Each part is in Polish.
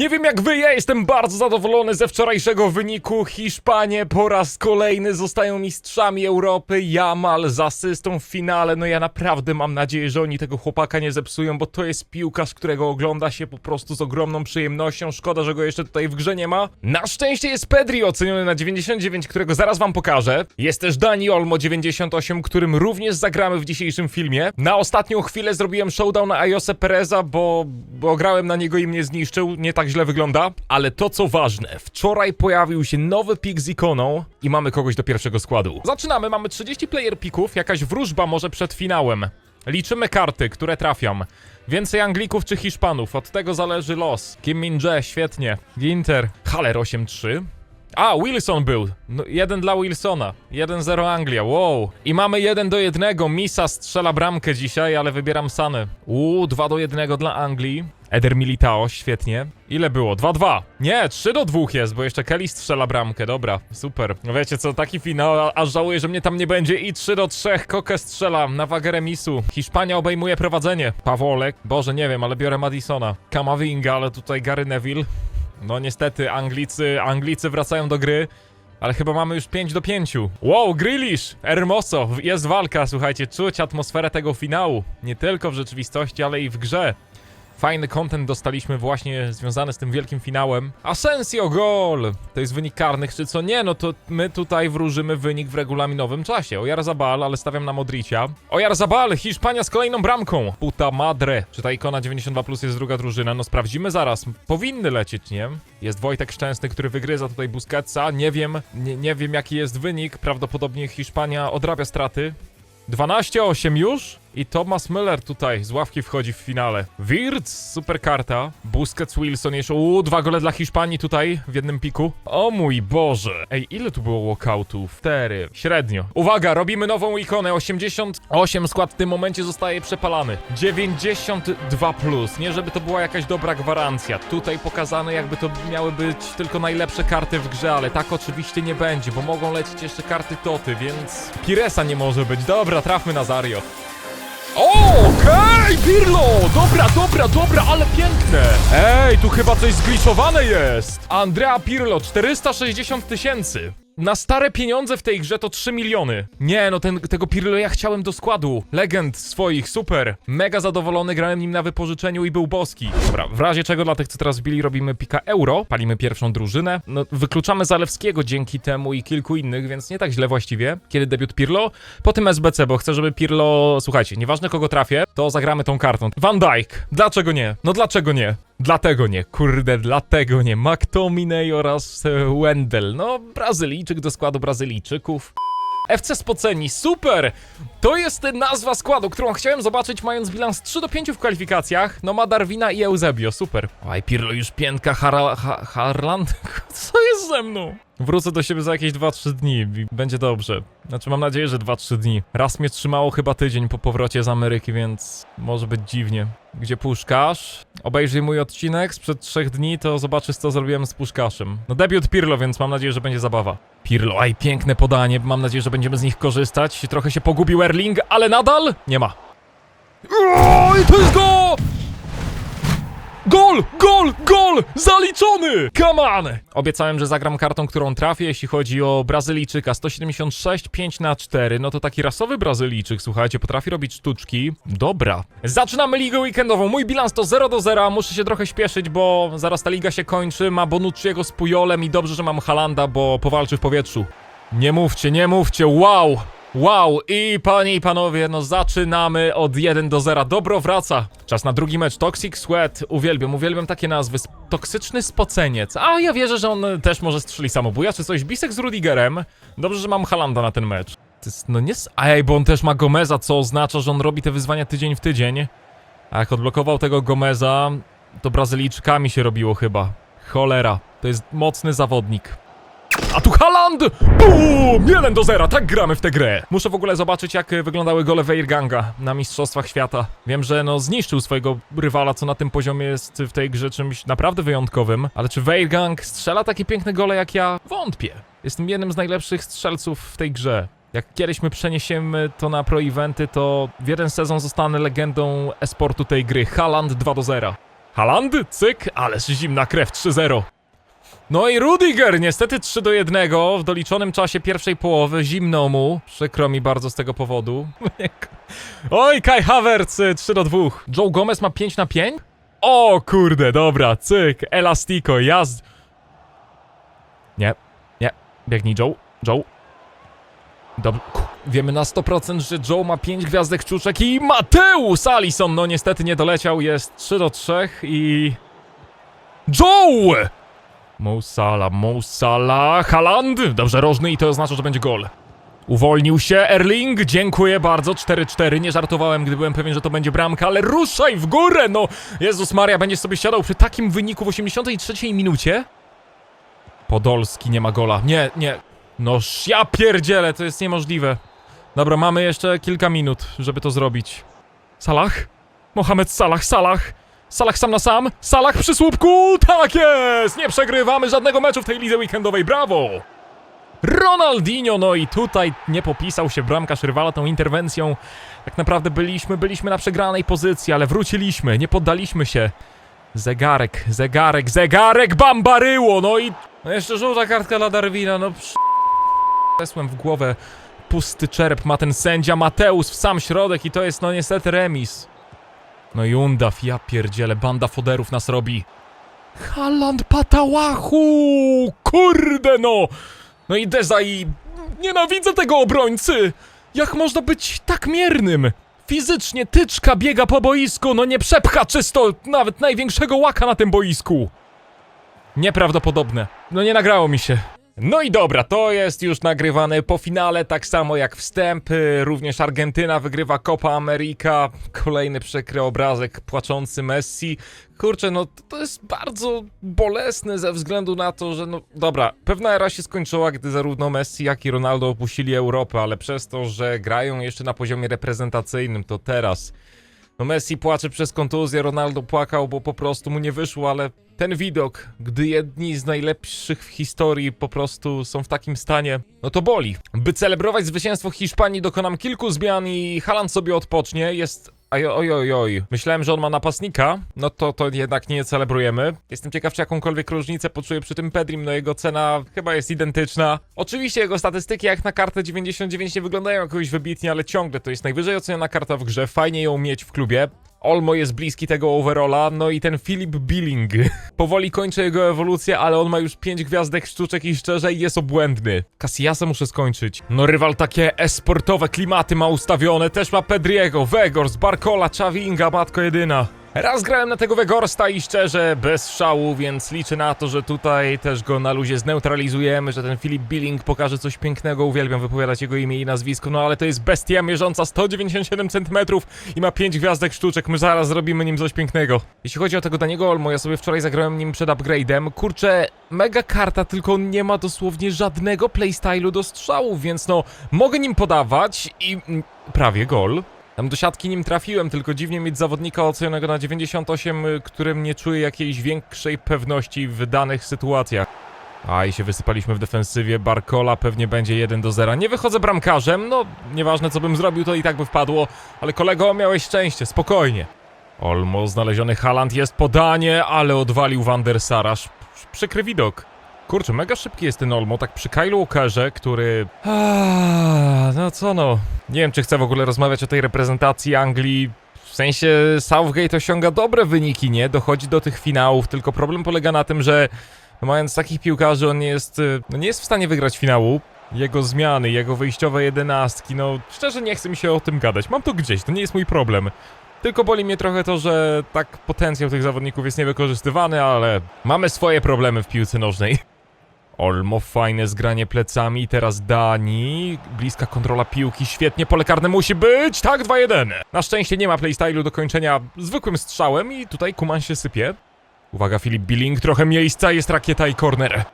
Nie wiem jak wy, ja jestem bardzo zadowolony ze wczorajszego wyniku. Hiszpanie po raz kolejny zostają mistrzami Europy. Jamal z asystą w finale. No ja naprawdę mam nadzieję, że oni tego chłopaka nie zepsują, bo to jest piłkarz, którego ogląda się po prostu z ogromną przyjemnością. Szkoda, że go jeszcze tutaj w grze nie ma. Na szczęście jest Pedri oceniony na 99, którego zaraz wam pokażę. Jest też Dani Olmo 98, którym również zagramy w dzisiejszym filmie. Na ostatnią chwilę zrobiłem showdown na Ayose Pereza, bo, bo grałem na niego i mnie zniszczył. Nie tak źle wygląda. Ale to co ważne, wczoraj pojawił się nowy pik z ikoną i mamy kogoś do pierwszego składu. Zaczynamy, mamy 30 player pików, jakaś wróżba może przed finałem. Liczymy karty, które trafiam. Więcej Anglików czy Hiszpanów, od tego zależy los. Kim Min Jae, świetnie. Ginter, Haller 8-3. A, Wilson był. No, jeden dla Wilsona. 1-0 Anglia, wow. I mamy 1 do 1. Misa strzela bramkę dzisiaj, ale wybieram Sany. Uuu, 2 do 1 dla Anglii. Eder Militao, świetnie. Ile było? 2-2. Nie, 3 do 2 jest, bo jeszcze Kelly strzela bramkę. Dobra, super. No wiecie co, taki finał, aż żałuję, że mnie tam nie będzie. I 3 do 3. Koke strzela na wagę remisu. Hiszpania obejmuje prowadzenie. Pawolek. Boże, nie wiem, ale biorę Madisona. Kamavinga, ale tutaj Gary Neville. No niestety, Anglicy, Anglicy wracają do gry. Ale chyba mamy już 5 do 5. Wow, Grealish! Hermoso! Jest walka, słuchajcie, czuć atmosferę tego finału. Nie tylko w rzeczywistości, ale i w grze. Fajny content dostaliśmy właśnie związany z tym wielkim finałem. Asensio gol! To jest wynik karnych, czy co? Nie, no to my tutaj wróżymy wynik w regulaminowym czasie. Oyarzabal, ale stawiam na Modricia. Oyarzabal! Hiszpania z kolejną bramką! Puta madre! Czy ta ikona 92 plus jest druga drużyna? No sprawdzimy zaraz. Powinny lecieć, nie? Jest Wojtek Szczęsny, który wygryza tutaj Busquetsa. Nie wiem, nie, nie wiem jaki jest wynik. Prawdopodobnie Hiszpania odrabia straty. 12-8 już? I Thomas Müller tutaj z ławki wchodzi w finale. Wirtz, super karta. Busquets, Wilson jeszcze. Uuu, dwa gole dla Hiszpanii tutaj w jednym piku. O mój Boże. Ej, ile tu było walkoutów? 4. Średnio. Uwaga, robimy nową ikonę. 88 skład w tym momencie zostaje przepalany. 92 plus. Nie żeby to była jakaś dobra gwarancja. Tutaj pokazane jakby to miały być tylko najlepsze karty w grze, ale tak oczywiście nie będzie, bo mogą lecieć jeszcze karty Toty, więc Piresa nie może być. Dobra, trafmy na Okej, Pirlo! Dobra, dobra, dobra, ale piękne! Ej, tu chyba coś zgliszowane jest! Andrea Pirlo, 460 tysięcy. Na stare pieniądze w tej grze to 3 miliony. Nie, no ten, tego Pirlo ja chciałem do składu. Legend swoich, super. Mega zadowolony, grałem nim na wypożyczeniu i był boski. Dobra, w razie czego dla tych, co teraz wbili, robimy pika euro. Palimy pierwszą drużynę. No, wykluczamy Zalewskiego dzięki temu i kilku innych, więc nie tak źle właściwie. Kiedy debiut Pirlo? Po tym SBC, bo chcę, żeby Pirlo... Słuchajcie, nieważne kogo trafię, to zagramy tą kartą. Van Dijk. Dlaczego nie? No dlaczego nie? Dlatego nie, kurde, dlatego nie. McTominay oraz e, Wendell. No, Brazylijczyk do składu Brazylijczyków. FC Spoceni, super! To jest nazwa składu, którą chciałem zobaczyć mając bilans 3 do 5 w kwalifikacjach. No ma Darwina i Eusebio, super. Oj, Pirlo już piętka Hara, ha, Harland? Co jest ze mną? Wrócę do siebie za jakieś 2-3 dni i będzie dobrze. Znaczy mam nadzieję, że 2-3 dni. Raz mnie trzymało chyba tydzień po powrocie z Ameryki, więc może być dziwnie. Gdzie Puszkarz? Obejrzyj mój odcinek sprzed 3 dni, to zobaczysz co zrobiłem z Puszkaszem. No debiut Pirlo, więc mam nadzieję, że będzie zabawa. Pirlo, aj piękne podanie, mam nadzieję, że będziemy z nich korzystać. Trochę się pogubił Erling, ale nadal nie ma. Oj, to jest go! Gol! Gol! Gol! Zaliczony! Come on! Obiecałem, że zagram kartą, którą trafię, jeśli chodzi o Brazylijczyka. 176, 5 na 4. No to taki rasowy Brazylijczyk, słuchajcie, potrafi robić sztuczki. Dobra. Zaczynamy ligę weekendową. Mój bilans to 0 do 0. Muszę się trochę śpieszyć, bo zaraz ta liga się kończy. Ma Bonucciego z Pujolem i dobrze, że mam Halanda, bo powalczy w powietrzu. Nie mówcie, nie mówcie. Wow! Wow, i panie i panowie, no zaczynamy od 1 do 0. Dobro wraca. Czas na drugi mecz. Toxic Sweat. Uwielbiam, uwielbiam takie nazwy. Toksyczny spoceniec. A ja wierzę, że on też może strzeli samobuja czy coś. Bisek z Rudigerem. Dobrze, że mam Halanda na ten mecz. Jest, no nie... Ej, bo on też ma Gomeza, co oznacza, że on robi te wyzwania tydzień w tydzień. A jak odblokował tego Gomeza, to Brazylijczykami się robiło chyba. Cholera. To jest mocny zawodnik. A tu Haaland! Bum! 1 do 0, tak gramy w tę grę. Muszę w ogóle zobaczyć, jak e, wyglądały gole Weirganga na Mistrzostwach Świata. Wiem, że no zniszczył swojego rywala, co na tym poziomie jest w tej grze czymś naprawdę wyjątkowym. Ale czy Weirgang strzela takie piękne gole jak ja? Wątpię. Jestem jednym z najlepszych strzelców w tej grze. Jak kiedyś my przeniesiemy to na pro eventy, to w jeden sezon zostanę legendą esportu tej gry. Haaland 2 do 0. Haaland, cyk, ależ zimna krew 3-0. No i Rudiger, niestety 3 do 1 w doliczonym czasie pierwszej połowy, zimno mu. Przykro mi bardzo z tego powodu. Oj, Kai Havertz, 3 do 2. Joe Gomez ma 5 na 5? O kurde, dobra, cyk, elastiko, jazd. Nie, nie, biegnij Joe, Joe. Dobrze, wiemy na 100%, że Joe ma 5 gwiazdek czuczek i Mateusz Allison, no niestety nie doleciał, jest 3 do 3 i... Joe! Mo Salah, Mo Salah, dobrze, rożny i to oznacza, że będzie gol. Uwolnił się Erling, dziękuję bardzo, 4-4, nie żartowałem, gdy byłem pewien, że to będzie bramka, ale ruszaj w górę, no! Jezus Maria, będziesz sobie siadał przy takim wyniku w 83 minucie? Podolski nie ma gola, nie, nie, no ja pierdzielę, to jest niemożliwe. Dobra, mamy jeszcze kilka minut, żeby to zrobić. Salah? Mohamed Salah, Salah! Salah sam na sam, Salah przy słupku, tak jest! Nie przegrywamy żadnego meczu w tej lidze weekendowej, brawo! Ronaldinho, no i tutaj nie popisał się bramkarz rywala tą interwencją. Tak naprawdę byliśmy, byliśmy na przegranej pozycji, ale wróciliśmy, nie poddaliśmy się. Zegarek, zegarek, zegarek, bambaryło, no i... No jeszcze żółta kartka dla Darwina, no psz... Wesłem w głowę pusty czerep ma ten sędzia Mateusz w sam środek i to jest no niestety remis. No i Undaf, ja pierdzielę, banda foderów nas robi. Haland Patałachu! Kurde no! No i Deza i... Nienawidzę tego obrońcy! Jak można być tak miernym? Fizycznie tyczka biega po boisku, no nie przepcha czysto nawet największego łaka na tym boisku. Nieprawdopodobne. No nie nagrało mi się. No i dobra, to jest już nagrywane po finale, tak samo jak wstępy. Również Argentyna wygrywa Copa America. Kolejny przykry obrazek, płaczący Messi. Kurczę, no to jest bardzo bolesne ze względu na to, że no dobra, pewna era się skończyła, gdy zarówno Messi, jak i Ronaldo opuścili Europę, ale przez to, że grają jeszcze na poziomie reprezentacyjnym, to teraz no Messi płacze przez kontuzję, Ronaldo płakał, bo po prostu mu nie wyszło, ale ten widok, gdy jedni z najlepszych w historii po prostu są w takim stanie, no to boli. By celebrować zwycięstwo Hiszpanii dokonam kilku zmian i Haaland sobie odpocznie, jest... Oj, oj, oj, oj. Myślałem, że on ma napastnika, no to to jednak nie celebrujemy. Jestem ciekaw, czy jakąkolwiek różnicę poczuję przy tym Pedrim, no jego cena chyba jest identyczna. Oczywiście jego statystyki jak na kartę 99 nie wyglądają jakoś wybitnie, ale ciągle to jest najwyżej oceniona karta w grze, fajnie ją mieć w klubie. Olmo jest bliski tego overalla, no i ten Philip Billing. Powoli kończy jego ewolucję, ale on ma już 5 gwiazdek sztuczek i szczerze jest obłędny. Cassillasa muszę skończyć. No rywal takie esportowe klimaty ma ustawione, też ma Pedriego, Vegors, Barcola, Chavinga, matko jedyna. Raz grałem na tego Wegorsta i szczerze bez szału, więc liczę na to, że tutaj też go na luzie zneutralizujemy, że ten Philip Billing pokaże coś pięknego. Uwielbiam wypowiadać jego imię i nazwisko, no ale to jest bestia mierząca 197 cm i ma 5 gwiazdek sztuczek. My zaraz zrobimy nim coś pięknego. Jeśli chodzi o tego Daniego Olmo, ja sobie wczoraj zagrałem nim przed upgrade'em. Kurczę, mega karta, tylko on nie ma dosłownie żadnego playstylu do strzałów, więc no mogę nim podawać i prawie gol. Tam do siatki nim trafiłem, tylko dziwnie mieć zawodnika ocenionego na 98, y, którym nie czuję jakiejś większej pewności w danych sytuacjach. A i się wysypaliśmy w defensywie, Barcola pewnie będzie 1 do 0. Nie wychodzę bramkarzem, no nieważne co bym zrobił, to i tak by wpadło, ale kolego miałeś szczęście, spokojnie. Olmo, znaleziony Haland jest podanie, ale odwalił Van der Sar, aż przykry widok. Kurczę, mega szybki jest ten Olmo, tak przy Kylu Walkerze, który... Ah, no co no... Nie wiem, czy chcę w ogóle rozmawiać o tej reprezentacji Anglii. W sensie Southgate osiąga dobre wyniki, nie? Dochodzi do tych finałów, tylko problem polega na tym, że mając takich piłkarzy, on nie jest, y, no nie jest w stanie wygrać finału. Jego zmiany, jego wyjściowe jedenastki, no szczerze nie chce mi się o tym gadać. Mam to gdzieś, to nie jest mój problem. Tylko boli mnie trochę to, że tak potencjał tych zawodników jest niewykorzystywany, ale mamy swoje problemy w piłce nożnej. Olmo, fajne zgranie plecami, teraz Dani, bliska kontrola piłki, świetnie, pole karne musi być, tak, 2-1. Na szczęście nie ma playstylu do kończenia zwykłym strzałem i tutaj Kuman się sypie. Uwaga, Filip Billing, trochę miejsca, jest rakieta i corner.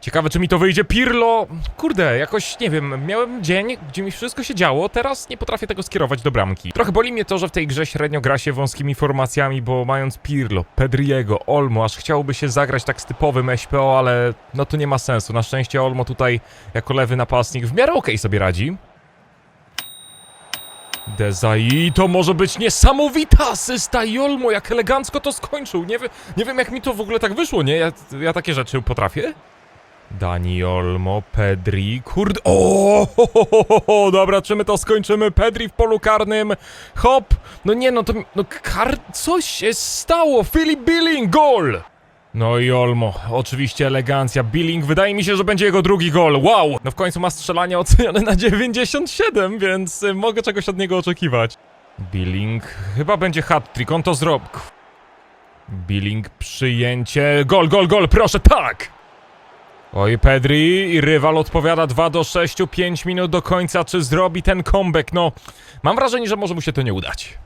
Ciekawe, czy mi to wyjdzie. Pirlo, kurde, jakoś, nie wiem, miałem dzień, gdzie mi wszystko się działo, teraz nie potrafię tego skierować do bramki. Trochę boli mnie to, że w tej grze średnio gra się wąskimi formacjami, bo mając Pirlo, Pedriego, Olmo, aż chciałoby się zagrać tak z typowym SPO, ale no to nie ma sensu. Na szczęście Olmo tutaj, jako lewy napastnik, w miarę okej sobie radzi. Dezai, to może być niesamowita asysta Olmo, jak elegancko to skończył. Nie, wie, nie wiem, jak mi to w ogóle tak wyszło, nie? Ja, ja takie rzeczy potrafię. Dani Olmo, Pedri, kurde, o, dobra, czy my to skończymy? Pedri w polu karnym, hop, no nie, no to, no kar, coś się stało, Filip Billing, gol! No i Olmo, oczywiście elegancja, Billing, wydaje mi się, że będzie jego drugi gol, wow! No w końcu ma strzelanie ocenione na 97, więc y, mogę czegoś od niego oczekiwać. Billing, chyba będzie hat-trick, on to zrobi. Billing, przyjęcie, gol, gol, gol, proszę, tak! Oj, Pedri i rywal odpowiada 2 do 6, 5 minut do końca. Czy zrobi ten comeback? No, mam wrażenie, że może mu się to nie udać.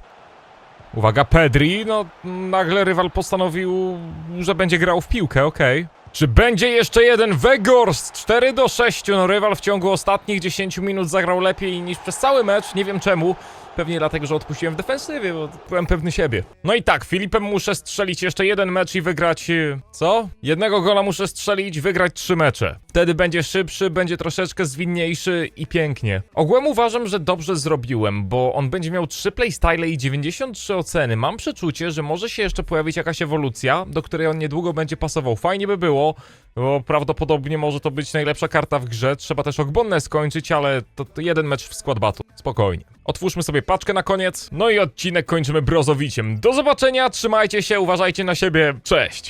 Uwaga, Pedri, no nagle rywal postanowił, że będzie grał w piłkę, okej. Czy będzie jeszcze jeden Weghorst? 4 do 6, no rywal w ciągu ostatnich 10 minut zagrał lepiej niż przez cały mecz, nie wiem czemu. Pewnie dlatego, że odpuściłem w defensywie, bo byłem pewny siebie. No i tak, Filipem muszę strzelić jeszcze jeden mecz i wygrać... y, Co? Jednego gola muszę strzelić, wygrać trzy mecze. Wtedy będzie szybszy, będzie troszeczkę zwinniejszy i pięknie. Ogółem uważam, że dobrze zrobiłem, bo on będzie miał 3 playstyle i 93 oceny. Mam przeczucie, że może się jeszcze pojawić jakaś ewolucja, do której on niedługo będzie pasował. Fajnie by było, bo prawdopodobnie może to być najlepsza karta w grze. Trzeba też Ogbonnę skończyć, ale to, to jeden mecz w skład batu. Spokojnie. Otwórzmy sobie paczkę na koniec. No i odcinek kończymy brozowiciem. Do zobaczenia, trzymajcie się, uważajcie na siebie. Cześć!